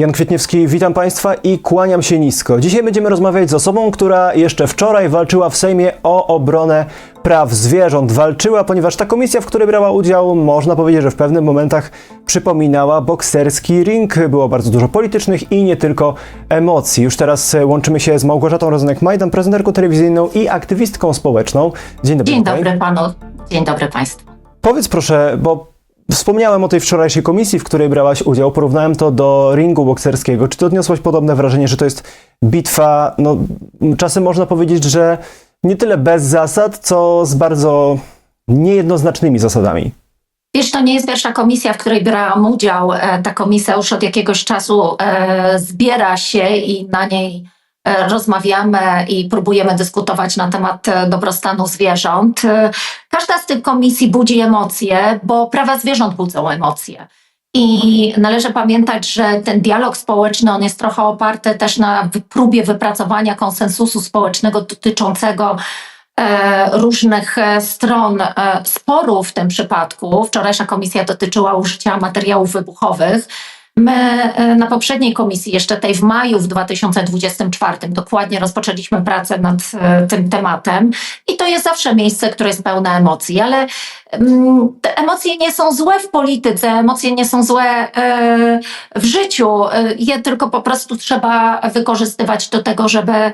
Jan Kwietniewski, witam Państwa i kłaniam się nisko. Dzisiaj będziemy rozmawiać z osobą, która jeszcze wczoraj walczyła w Sejmie o obronę praw zwierząt. Walczyła, ponieważ ta komisja, w której brała udział, można powiedzieć, że w pewnych momentach przypominała bokserski ring. Było bardzo dużo politycznych i nie tylko emocji. Już teraz łączymy się z Małgorzatą Rozenek-Majdan, prezenterką telewizyjną i aktywistką społeczną. Dzień dobry. Dzień dobry panu, dzień dobry państwu. Powiedz proszę, bo wspomniałem o tej wczorajszej komisji, w której brałaś udział, porównałem to do ringu bokserskiego. Czy ty odniosłaś podobne wrażenie, że to jest bitwa, no czasem można powiedzieć, że nie tyle bez zasad, co z bardzo niejednoznacznymi zasadami? Wiesz, to nie jest pierwsza komisja, w której brałam udział. E, Ta komisja już od jakiegoś czasu e, zbiera się i na niej rozmawiamy i próbujemy dyskutować na temat e, dobrostanu zwierząt. E, Każda z tych komisji budzi emocje, bo prawa zwierząt budzą emocje. I należy pamiętać, że ten dialog społeczny on jest trochę oparty też na próbie wypracowania konsensusu społecznego dotyczącego e, różnych e, stron e, sporu w tym przypadku. Wczorajsza komisja dotyczyła użycia materiałów wybuchowych. My e, na poprzedniej komisji, jeszcze tej w maju w 2024, dokładnie rozpoczęliśmy pracę nad e, tym tematem i to jest zawsze miejsce, które jest pełne emocji, ale mm, te emocje nie są złe w polityce, emocje nie są złe e, w życiu, je tylko po prostu trzeba wykorzystywać do tego, żeby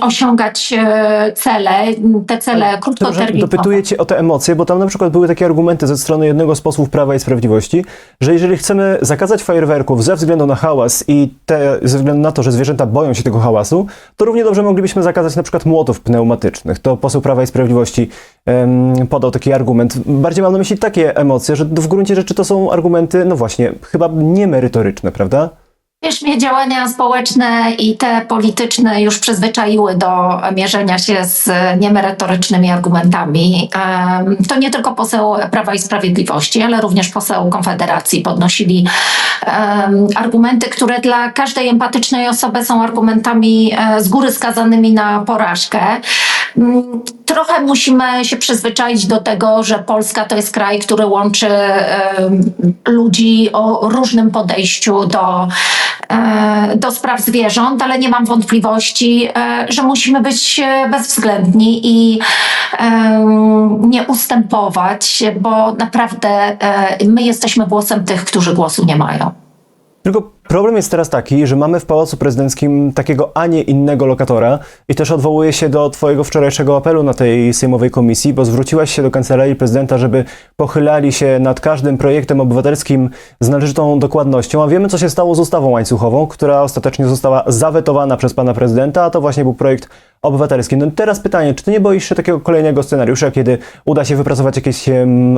osiągać e, cele, te cele krótkoterminowe. dopytuję cię o te emocje, bo tam na przykład były takie argumenty ze strony jednego z posłów Prawa i Sprawiedliwości, że jeżeli chcemy zakazać fajerwerków ze względu na hałas i te, ze względu na to, że zwierzęta boją się tego hałasu, to równie dobrze moglibyśmy zakazać na przykład młotów pneumatycznych. To poseł Prawa i Sprawiedliwości podał taki argument. Bardziej mam na myśli takie emocje, że w gruncie rzeczy to są argumenty, no właśnie, chyba niemerytoryczne, prawda? Wiesz, mnie działania społeczne i te polityczne już przyzwyczaiły do mierzenia się z niemerytorycznymi argumentami. To nie tylko poseł Prawa i Sprawiedliwości, ale również poseł Konfederacji podnosili argumenty, które dla każdej empatycznej osoby są argumentami e, z góry skazanymi na porażkę. Trochę musimy się przyzwyczaić do tego, że Polska to jest kraj, który łączy ludzi o różnym podejściu do, e, do spraw zwierząt, ale nie mam wątpliwości, e, że musimy być e, bezwzględni i nie ustępować, bo naprawdę my jesteśmy głosem tych, którzy głosu nie mają. Tylko problem jest teraz taki, że mamy w Pałacu Prezydenckim takiego, a nie innego lokatora i też odwołuję się do twojego wczorajszego apelu na tej sejmowej komisji, bo zwróciłaś się do Kancelarii Prezydenta, żeby pochylali się nad każdym projektem obywatelskim z należytą dokładnością, a wiemy, co się stało z ustawą łańcuchową, która ostatecznie została zawetowana przez pana prezydenta, a to właśnie był projekt obywatelski. No teraz pytanie, czy ty nie boisz się takiego kolejnego scenariusza, kiedy uda się wypracować jakieś,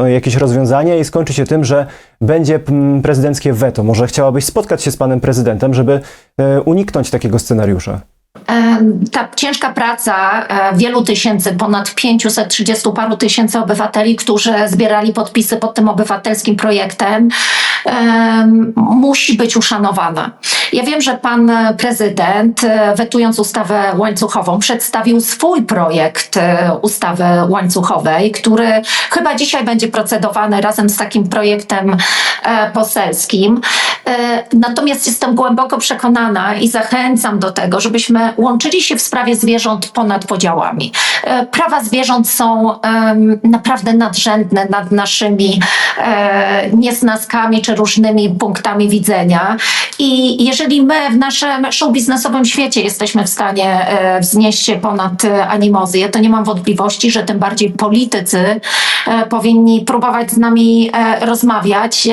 jakieś rozwiązanie i skończy się tym, że będzie mm, prezydenckie weto? Może chciałabyś spotkać się z panem prezydentem, żeby e, uniknąć takiego scenariusza? Ta ciężka praca e, wielu tysięcy, ponad 530 paru tysięcy obywateli, którzy zbierali podpisy pod tym obywatelskim projektem, em, musi być uszanowana. Ja wiem, że pan prezydent, e, wetując ustawę łańcuchową, przedstawił swój projekt e, ustawy łańcuchowej, który chyba dzisiaj będzie procedowany razem z takim projektem e, poselskim. E, Natomiast jestem głęboko przekonana i zachęcam do tego, żebyśmy łączyli się w sprawie zwierząt ponad podziałami. E, Prawa zwierząt są naprawdę nadrzędne nad naszymi e, niesnaskami czy różnymi punktami widzenia. I jeżeli my w naszym show biznesowym świecie jesteśmy w stanie e, wznieść się ponad e, animozję, to nie mam wątpliwości, że tym bardziej politycy e, powinni próbować z nami rozmawiać.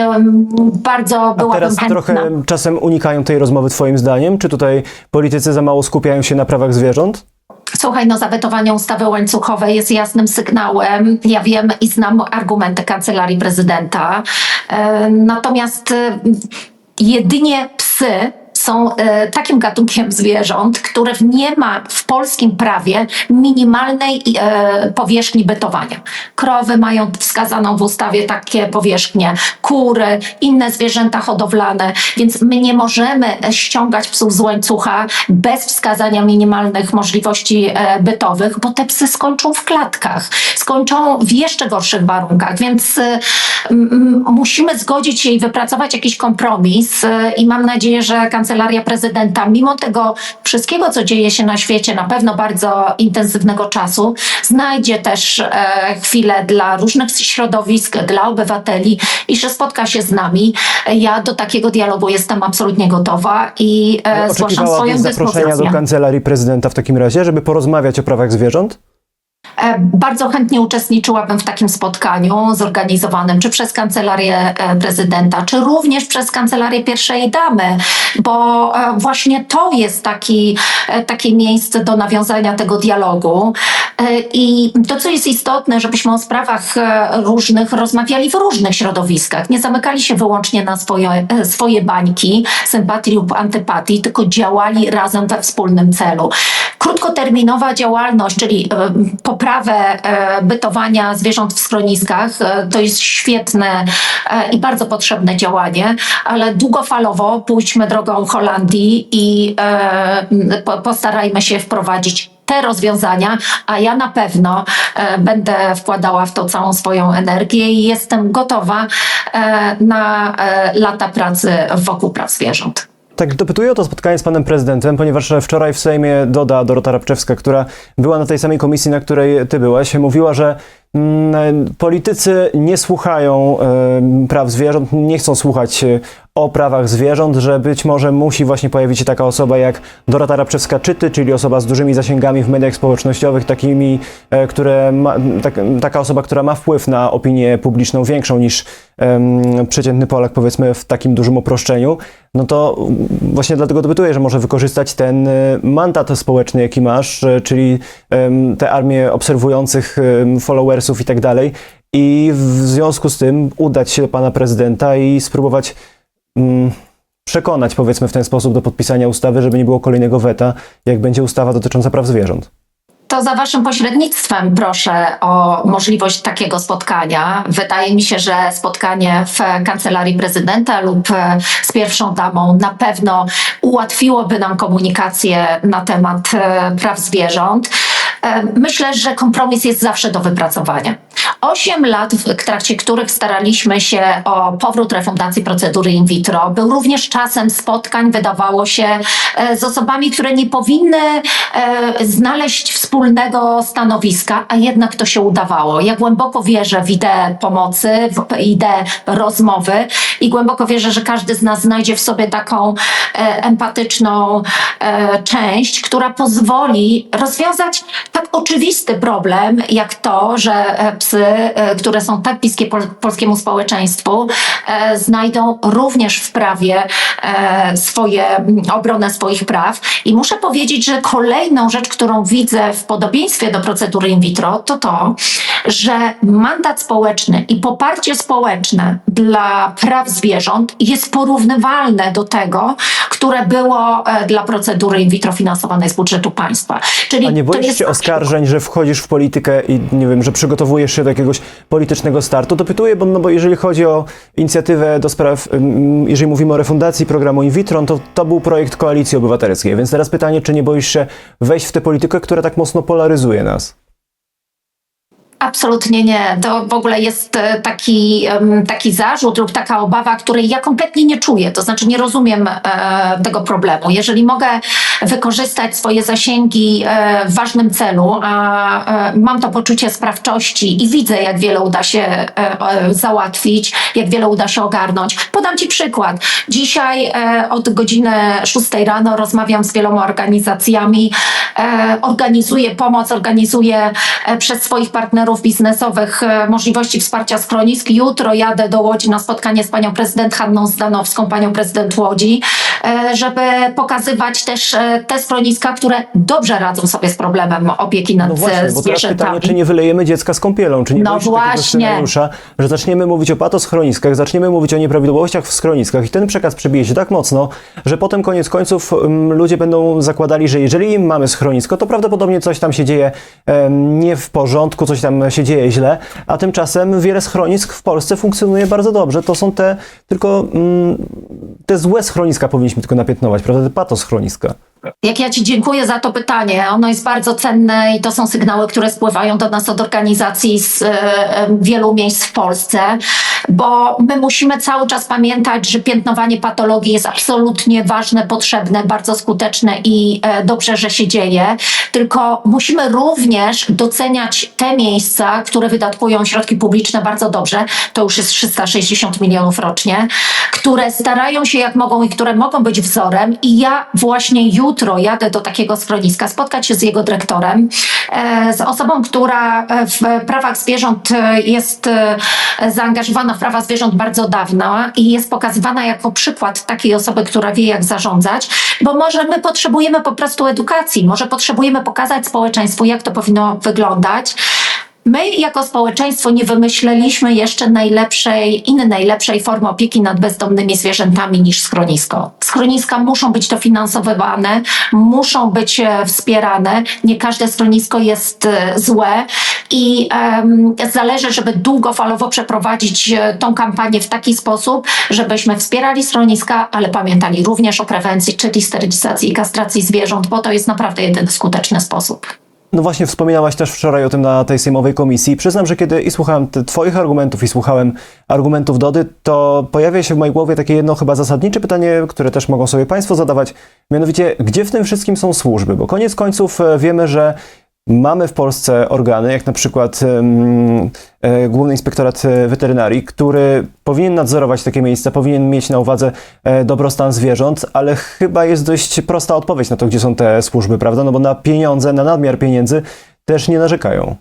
Bardzo A byłabym teraz chętna. trochę czasem unikają tej rozmowy twoim zdaniem? Czy tutaj politycy za mało skupiają się na prawach zwierząt? Słuchaj, no zawetowanie ustawy łańcuchowej jest jasnym sygnałem. Ja wiem i znam argumenty kancelarii prezydenta. Natomiast jedynie psy są e, takim gatunkiem zwierząt, które nie ma w polskim prawie minimalnej e, powierzchni bytowania. Krowy mają wskazaną w ustawie takie powierzchnie, kury, inne zwierzęta hodowlane, więc my nie możemy ściągać psów z łańcucha bez wskazania minimalnych możliwości e, bytowych, bo te psy skończą w klatkach, skończą w jeszcze gorszych warunkach, więc e, musimy zgodzić się i wypracować jakiś kompromis e, i mam nadzieję, że Kancelaria Prezydenta, mimo tego wszystkiego, co dzieje się na świecie, na pewno bardzo intensywnego czasu, znajdzie też e, chwilę dla różnych środowisk, dla obywateli i że spotka się z nami. Ja do takiego dialogu jestem absolutnie gotowa i e, zgłaszam swoją zaproszenia do kancelarii prezydenta w takim razie, żeby porozmawiać o prawach zwierząt? E, Bardzo chętnie uczestniczyłabym w takim spotkaniu zorganizowanym czy przez Kancelarię e, Prezydenta, czy również przez Kancelarię Pierwszej Damy, bo e, właśnie to jest taki, takie miejsce do nawiązania tego dialogu. I to, co jest istotne, żebyśmy o sprawach różnych rozmawiali w różnych środowiskach, nie zamykali się wyłącznie na swoje, swoje bańki, sympatii lub antypatii, tylko działali razem we wspólnym celu. Krótkoterminowa działalność, czyli e, poprawę e, bytowania zwierząt w schroniskach, e, to jest świetne e, i bardzo potrzebne działanie, ale długofalowo pójdźmy drogą Holandii i po- postarajmy się wprowadzić te rozwiązania, a ja na pewno e, będę wkładała w to całą swoją energię i jestem gotowa e, na e, lata pracy wokół praw zwierząt. Tak, dopytuję o to spotkanie z panem prezydentem, ponieważ wczoraj w Sejmie Doda Dorota Rabczewska, która była na tej samej komisji, na której ty byłaś, mówiła, że mm, politycy nie słuchają em, praw zwierząt, nie chcą słuchać o prawach zwierząt, że być może musi właśnie pojawić się taka osoba jak Dorota Rabczewska-Czyty, czyli osoba z dużymi zasięgami w mediach społecznościowych, takimi, e, które ma, tak, taka osoba, która ma wpływ na opinię publiczną większą niż em, przeciętny Polak, powiedzmy w takim dużym uproszczeniu, no to właśnie dlatego dopytuję, że może wykorzystać ten y, mandat społeczny, jaki masz, y, czyli em, tę armię obserwujących em, followersów i tak dalej i w związku z tym udać się do pana prezydenta i spróbować przekonać, powiedzmy w ten sposób, do podpisania ustawy, żeby nie było kolejnego weta, jak będzie ustawa dotycząca praw zwierząt. To za Waszym pośrednictwem proszę o możliwość takiego spotkania. Wydaje mi się, że spotkanie w kancelarii prezydenta lub e, z pierwszą damą na pewno ułatwiłoby nam komunikację na temat e, praw zwierząt. E, Myślę, że kompromis jest zawsze do wypracowania. Osiem lat, w trakcie których staraliśmy się o powrót refundacji procedury in vitro, był również czasem spotkań, wydawało się, e, z osobami, które nie powinny e, znaleźć wspólnego stanowiska, a jednak to się udawało. Ja głęboko wierzę w ideę pomocy, w ideę rozmowy i głęboko wierzę, że każdy z nas znajdzie w sobie taką e, empatyczną część, która pozwoli rozwiązać tak oczywisty problem, jak to, że psy, e, które są tak bliskie pol polskiemu społeczeństwu, e, znajdą również w prawie e, swoje, m, obronę swoich praw. I muszę powiedzieć, że kolejną rzecz, którą widzę w podobieństwie do procedury in vitro, to to, że mandat społeczny i poparcie społeczne dla praw zwierząt jest porównywalne do tego, które było dla procedury in vitro finansowanej z budżetu państwa. Czyli A nie boisz się oskarżeń, że wchodzisz w politykę i nie wiem, że przygotowujesz się do jakiegoś politycznego startu? To pytuję, bo, no bo jeżeli chodzi o inicjatywę do spraw, jeżeli mówimy o refundacji programu in vitro, to to był projekt Koalicji Obywatelskiej. Więc teraz pytanie, czy nie boisz się wejść w tę politykę, która tak mocno polaryzuje nas? Absolutnie nie. To w ogóle jest e, taki, taki zarzut lub taka obawa, której ja kompletnie nie czuję. To znaczy nie rozumiem e, tego problemu. Jeżeli mogę wykorzystać swoje zasięgi e, w ważnym celu, a mam to poczucie sprawczości i widzę, jak wiele uda się załatwić, jak wiele uda się ogarnąć. Podam Ci przykład. Dzisiaj od godziny 6 rano rozmawiam z wieloma organizacjami, organizuję pomoc, organizuję przez swoich partnerów biznesowych e, możliwości wsparcia schronisk. Jutro jadę do Łodzi na spotkanie z panią prezydent Hanną Zdanowską, panią prezydent Łodzi, e, żeby pokazywać też e, te schroniska, które dobrze radzą sobie z problemem opieki nad No właśnie, bo teraz pytanie, czy nie wylejemy dziecka z kąpielą? Czy nie No właśnie. że zaczniemy mówić o patoschroniskach, zaczniemy mówić o nieprawidłowościach w schroniskach i ten przekaz przebije się tak mocno, że potem koniec końców ym, ludzie będą zakładali, że jeżeli mamy schronisko, to prawdopodobnie coś tam się dzieje nie w porządku, coś tam się dzieje źle, a tymczasem wiele schronisk w Polsce funkcjonuje bardzo dobrze. To są te tylko mm, te złe schroniska powinniśmy tylko napiętnować, prawda? Te patoschroniska. Jak ja Ci dziękuję za to pytanie, ono jest bardzo cenne i to są sygnały, które spływają do nas od organizacji z e, wielu miejsc w Polsce, bo my musimy cały czas pamiętać, że piętnowanie patologii jest absolutnie ważne, potrzebne, bardzo skuteczne i e, dobrze, że się dzieje. Tylko musimy również doceniać te miejsca, które wydatkują środki publiczne bardzo dobrze. To już jest 360 milionów rocznie, które starają się jak mogą i które mogą być wzorem. I ja właśnie jutro jadę do takiego schroniska, spotkać się z jego dyrektorem, e, z osobą, która e, w prawach zwierząt e, jest zaangażowana w prawa zwierząt bardzo dawno i jest pokazywana jako przykład takiej osoby, która wie jak zarządzać, bo może my potrzebujemy po prostu edukacji, może potrzebujemy pokazać społeczeństwu, jak to powinno wyglądać. My jako społeczeństwo nie wymyśleliśmy jeszcze najlepszej, innej lepszej formy opieki nad bezdomnymi zwierzętami niż schronisko. Schroniska muszą być dofinansowywane, muszą być e, wspierane. Nie każde schronisko jest e, złe i em, zależy, żeby długofalowo przeprowadzić e, tą kampanię w taki sposób, żebyśmy wspierali schroniska, ale pamiętali również o prewencji, czyli sterylizacji i kastracji zwierząt, bo to jest naprawdę jedyny skuteczny sposób. No właśnie wspominałaś też wczoraj o tym na tej sejmowej komisji. Przyznam, że kiedy i słuchałem twoich argumentów i słuchałem argumentów Dody, to pojawia się w mojej głowie takie jedno chyba zasadnicze pytanie, które też mogą sobie państwo zadawać. Mianowicie, gdzie w tym wszystkim są służby? Bo koniec końców e, wiemy, że mamy w Polsce organy, jak na przykład e, Główny Inspektorat e, Weterynarii, który powinien nadzorować takie miejsca, powinien mieć na uwadze e, dobrostan zwierząt, ale chyba jest dość prosta odpowiedź na to, gdzie są te służby, prawda? No bo na pieniądze, na nadmiar pieniędzy też nie narzekają.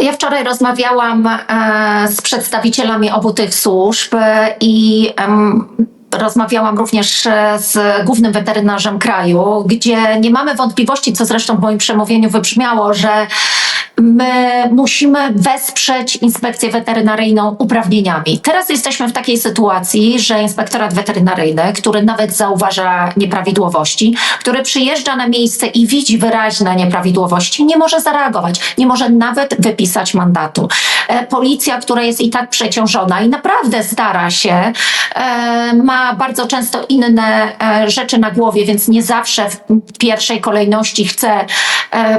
Ja wczoraj rozmawiałam z przedstawicielami obu tych służb i rozmawiałam również e, z głównym weterynarzem kraju, gdzie nie mamy wątpliwości, co zresztą w moim przemówieniu wybrzmiało, że my musimy wesprzeć inspekcję weterynaryjną uprawnieniami. Teraz jesteśmy w takiej sytuacji, że inspektorat weterynaryjny, który nawet zauważa nieprawidłowości, który przyjeżdża na miejsce i widzi wyraźne nieprawidłowości, nie może zareagować, nie może nawet wypisać mandatu. E, Policja, która jest i tak przeciążona i naprawdę stara się, e, ma bardzo często inne e, rzeczy na głowie, więc nie zawsze w pierwszej kolejności chce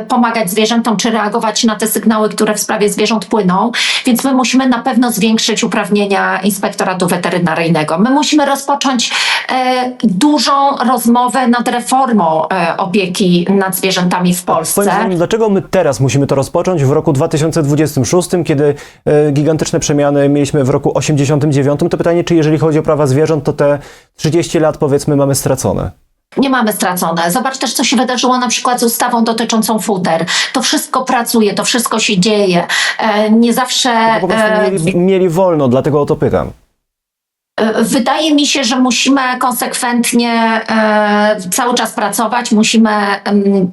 pomagać zwierzętom czy reagować na te sygnały, które w sprawie zwierząt płyną, więc my musimy na pewno zwiększyć uprawnienia inspektoratu weterynaryjnego. My musimy rozpocząć e, dużą rozmowę nad reformą e, opieki nad zwierzętami w Polsce. Zdaniem, dlaczego my teraz musimy to rozpocząć w roku 2026, kiedy e, gigantyczne przemiany mieliśmy w roku 89? To pytanie, czy jeżeli chodzi o prawa zwierząt, to te 30 lat powiedzmy mamy stracone? Nie mamy stracone. Zobacz też, co się wydarzyło na przykład z ustawą dotyczącą futer. To wszystko pracuje, to wszystko się dzieje. E, nie zawsze. No po prostu e, mieli, mieli wolno, dlatego o to pytam. E, Wydaje mi się, że musimy konsekwentnie e, cały czas pracować, musimy em,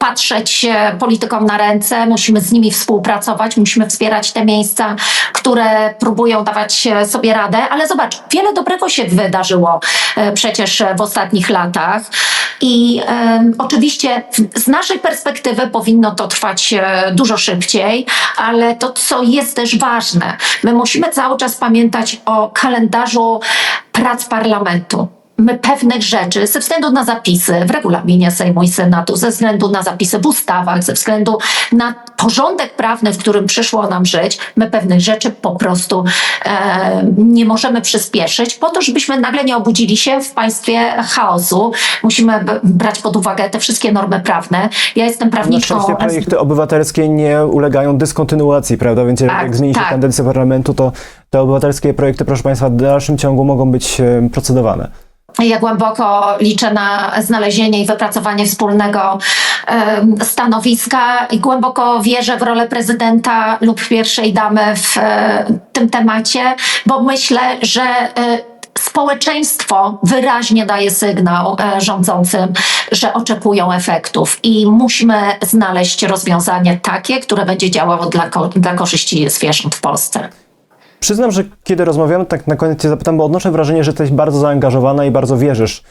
patrzeć politykom na ręce, musimy z nimi współpracować, musimy wspierać te miejsca, które próbują dawać e, sobie radę, ale zobacz, wiele dobrego się wydarzyło e, przecież w ostatnich latach. I oczywiście z naszej perspektywy powinno to trwać e, dużo szybciej, ale to, co jest też ważne, my musimy cały czas pamiętać o kalendarzu prac parlamentu. My pewnych rzeczy, ze względu na zapisy w regulaminie Sejmu i Senatu, ze względu na zapisy w ustawach, ze względu na porządek prawny, w którym przyszło nam żyć, my pewnych rzeczy po prostu e, nie możemy przyspieszyć, po to, żebyśmy nagle nie obudzili się w państwie chaosu. Musimy brać pod uwagę te wszystkie normy prawne. Ja jestem Na prawniczką. szczęście projekty obywatelskie nie ulegają dyskontynuacji, prawda? Więc jak, Tak, jak zmieni się tak. parlamentu, to te obywatelskie projekty, proszę Państwa, w dalszym ciągu mogą być e, procedowane. Ja głęboko liczę na znalezienie i wypracowanie wspólnego stanowiska i głęboko wierzę w rolę prezydenta lub pierwszej damy w e, tym temacie, bo myślę, że e, społeczeństwo wyraźnie daje sygnał e, rządzącym, że oczekują efektów i musimy znaleźć rozwiązanie takie, które będzie działało dla, dla korzyści zwierząt w Polsce. Przyznam, że kiedy rozmawiamy, tak na koniec Cię zapytam, bo odnoszę wrażenie, że jesteś bardzo zaangażowana i bardzo wierzysz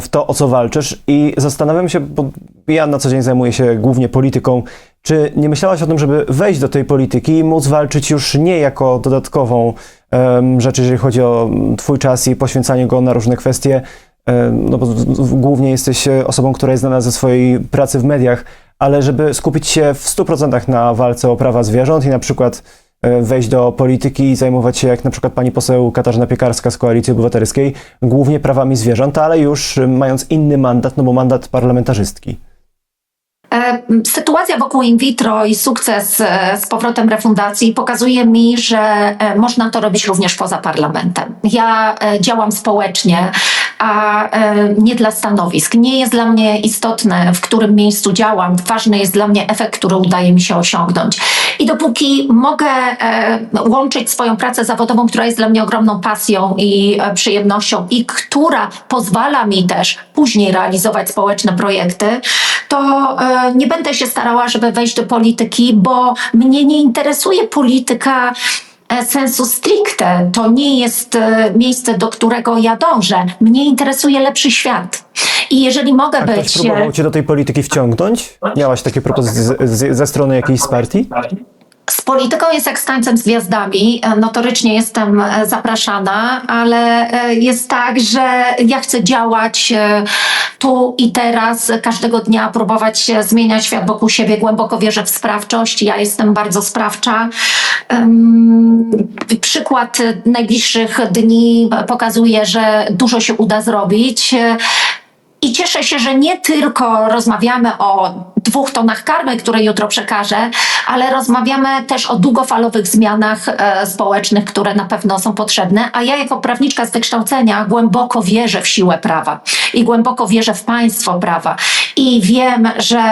w to, o co walczysz. I zastanawiam się, bo ja na co dzień zajmuję się głównie polityką, czy nie myślałaś o tym, żeby wejść do tej polityki i móc walczyć już nie jako dodatkową em, rzecz, jeżeli chodzi o twój czas i poświęcanie go na różne kwestie, em, no bo głównie jesteś e, osobą, która jest znana ze swojej pracy w mediach, ale żeby skupić się w 100% na walce o prawa zwierząt i na przykład wejść do polityki i zajmować się, jak na przykład pani poseł Katarzyna Piekarska z Koalicji Obywatelskiej, głównie prawami zwierząt, ale już e, mając inny mandat, no bo mandat parlamentarzystki. E, Sytuacja wokół in vitro i sukces e, z powrotem refundacji pokazuje mi, że e, można to robić również poza parlamentem. Ja e, działam społecznie, a e, nie dla stanowisk. Nie jest dla mnie istotne, w którym miejscu działam. Ważny jest dla mnie efekt, który udaje mi się osiągnąć. I dopóki mogę e, łączyć swoją pracę zawodową, która jest dla mnie ogromną pasją i e, przyjemnością i która pozwala mi też później realizować społeczne projekty, to e, nie będę się starała, żeby wejść do polityki, bo mnie nie interesuje polityka sensu stricte. To nie jest miejsce, do którego ja dążę. Mnie interesuje lepszy świat. I jeżeli mogę A ktoś być. e, próbował cię do tej polityki wciągnąć? Miałaś takie propozycje z, z, ze strony jakiejś z partii? Z polityką jest jak z tańcem z gwiazdami. E, Notorycznie jestem e, zapraszana, ale e, jest tak, że ja chcę działać e, tu i teraz, e, każdego dnia próbować się zmieniać świat wokół siebie. Głęboko wierzę w sprawczość. Ja jestem bardzo sprawcza. Przykład e, najbliższych dni pokazuje, że dużo się uda zrobić. I cieszę się, że nie tylko rozmawiamy o dwóch tonach karmy, które jutro przekażę, ale rozmawiamy też o długofalowych zmianach e, społecznych, które na pewno są potrzebne. A ja, jako prawniczka z wykształcenia, głęboko wierzę w siłę prawa i głęboko wierzę w państwo prawa. I wiem, że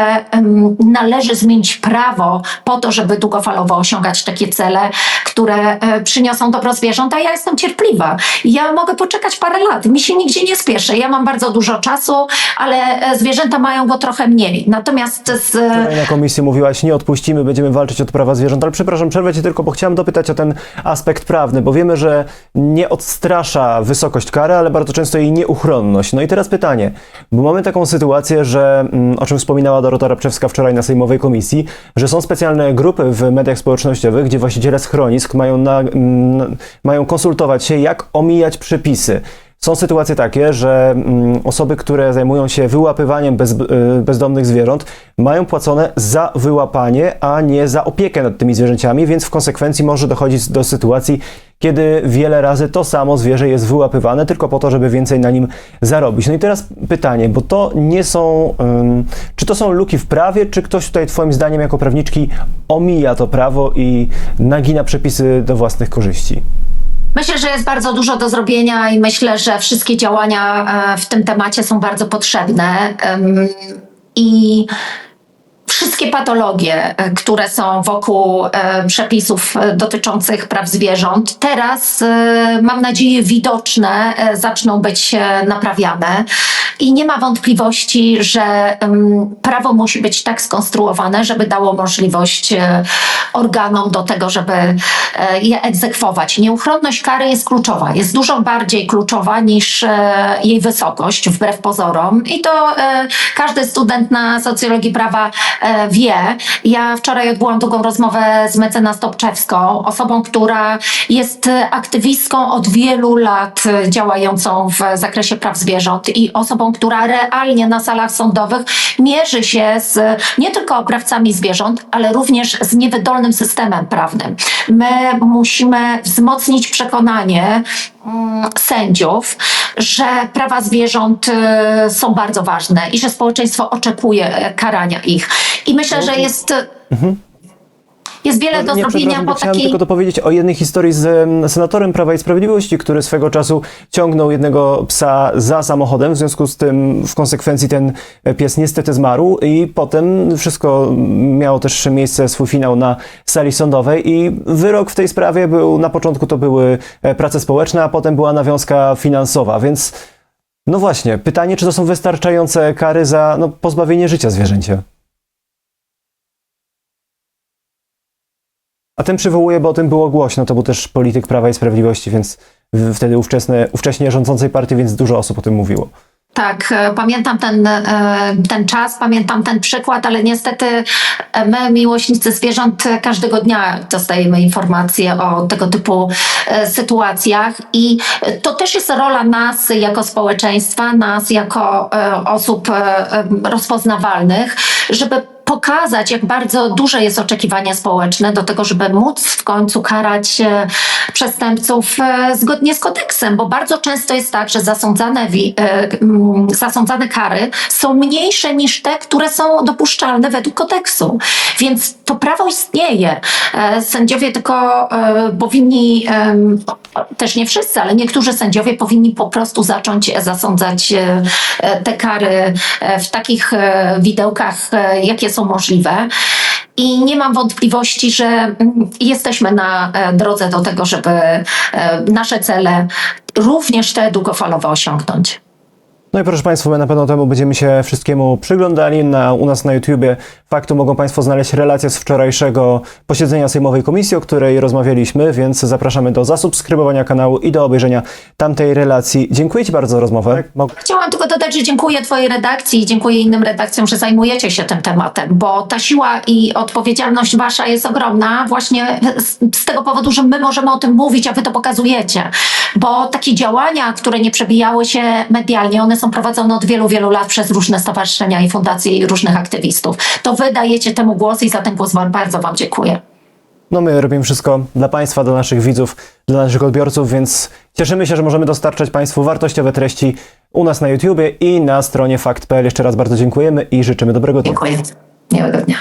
należy zmienić prawo po to, żeby długofalowo osiągać takie cele, które e, przyniosą dobro zwierząt. A ja jestem cierpliwa. Ja mogę poczekać parę lat. Mi się nigdzie nie spieszę. Ja mam bardzo dużo czasu, ale e, zwierzęta mają go trochę mniej. Natomiast z, Wczoraj na komisji mówiłaś, nie odpuścimy, będziemy walczyć o te prawa zwierząt, ale przepraszam, przerwę cię tylko, bo chciałem dopytać o ten aspekt prawny, bo wiemy, że nie odstrasza wysokość kary, ale bardzo często jej nieuchronność. No i teraz pytanie, bo mamy taką sytuację, że, mm, o czym wspominała Dorota Rabczewska wczoraj na Sejmowej Komisji, że są specjalne grupy w mediach społecznościowych, gdzie właściciele schronisk mają, na, mm, mają konsultować się, jak omijać przepisy. Są sytuacje takie, że mm, osoby, które zajmują się wyłapywaniem bez, y, bezdomnych zwierząt, mają płacone za wyłapanie, a nie za opiekę nad tymi zwierzęciami, więc w konsekwencji może dochodzić do sytuacji, kiedy wiele razy to samo zwierzę jest wyłapywane tylko po to, żeby więcej na nim zarobić. No i teraz pytanie, bo to nie są, ym, czy to są luki w prawie, czy ktoś tutaj twoim zdaniem jako prawniczki omija to prawo i nagina przepisy do własnych korzyści? Myślę, że jest bardzo dużo do zrobienia i myślę, że wszystkie działania e, w tym temacie są bardzo potrzebne. I wszystkie patologie, e, które są wokół e, przepisów e, dotyczących praw zwierząt, teraz mam nadzieję widoczne zaczną być naprawiane. I nie ma wątpliwości, że prawo musi być tak skonstruowane, żeby dało możliwość organom do tego, żeby je egzekwować. Nieuchronność kary jest kluczowa, jest dużo bardziej kluczowa niż jej wysokość, wbrew pozorom. I to każdy student na socjologii prawa wie. Ja wczoraj odbyłam długą rozmowę z mecenas Topczewską, osobą, która jest e, aktywistką od wielu lat e, działającą w zakresie praw zwierząt i osobą, która realnie na salach sądowych mierzy się z nie tylko oprawcami zwierząt, ale również z niewydolnym systemem prawnym. My musimy wzmocnić przekonanie mm, sędziów, że prawa zwierząt y, są bardzo ważne i że społeczeństwo oczekuje e, karania ich. I myślę, że jest, jest wiele do Nie, zrobienia po takiej... tylko dopowiedzieć o jednej historii z em, senatorem Prawa i Sprawiedliwości, który swego czasu ciągnął jednego psa za samochodem, w związku z tym w konsekwencji ten pies niestety zmarł i potem wszystko miało też miejsce, swój finał na sali sądowej i wyrok w tej sprawie był, na początku to były e, prace społeczne, a potem była nawiązka finansowa, więc no właśnie, pytanie, czy to są wystarczające kary za no, pozbawienie życia zwierzęcia? A ten przywołuję, bo o tym było głośno. To był też polityk Prawa i Sprawiedliwości, więc wtedy ówczesne, ówcześnie rządzącej partii, więc dużo osób o tym mówiło. Tak, e, pamiętam ten, e, ten czas, pamiętam ten przykład, ale niestety e, my, miłośnicy zwierząt, każdego dnia dostajemy informacje o tego typu sytuacjach i to też jest rola nas jako społeczeństwa, nas jako osób rozpoznawalnych, żeby pokazać, jak bardzo duże jest oczekiwanie społeczne do tego, żeby móc w końcu karać e, przestępców e, zgodnie z kodeksem, bo bardzo często jest tak, że zasądzane, e, zasądzane kary są mniejsze niż te, które są dopuszczalne według kodeksu. Więc to prawo istnieje. E, Sędziowie tylko e, powinni, em, też nie wszyscy, ale niektórzy sędziowie powinni po prostu zacząć zasądzać e, e, te kary e, w takich e, widełkach, e, jakie są możliwe. I nie mam wątpliwości, że mm, jesteśmy na e, drodze do tego, żeby e, nasze cele, również te długofalowe, osiągnąć. No i proszę Państwa, my na pewno temu będziemy się wszystkiemu przyglądali. Na, u nas na YouTubie faktu mogą Państwo znaleźć relację z wczorajszego posiedzenia Sejmowej Komisji, o której rozmawialiśmy, więc zapraszamy do zasubskrybowania kanału i do obejrzenia tamtej relacji. Dziękuję Ci bardzo za rozmowę. Mog- Chciałam tylko dodać, że dziękuję Twojej redakcji i dziękuję innym redakcjom, że zajmujecie się tym tematem, bo ta siła i odpowiedzialność Wasza jest ogromna właśnie z, z tego powodu, że my możemy o tym mówić, a Wy to pokazujecie. Bo takie działania, które nie przebijały się medialnie, one są prowadzone od wielu, wielu lat przez różne stowarzyszenia i fundacje i różnych aktywistów. To Wy dajecie temu głos i za ten głos wam bardzo Wam dziękuję. No my robimy wszystko dla Państwa, dla naszych widzów, dla naszych odbiorców, więc cieszymy się, że możemy dostarczać Państwu wartościowe treści u nas na YouTubie i na stronie fakt.pl. Jeszcze raz bardzo dziękujemy i życzymy dobrego dnia. Dziękuję. Miłego dnia.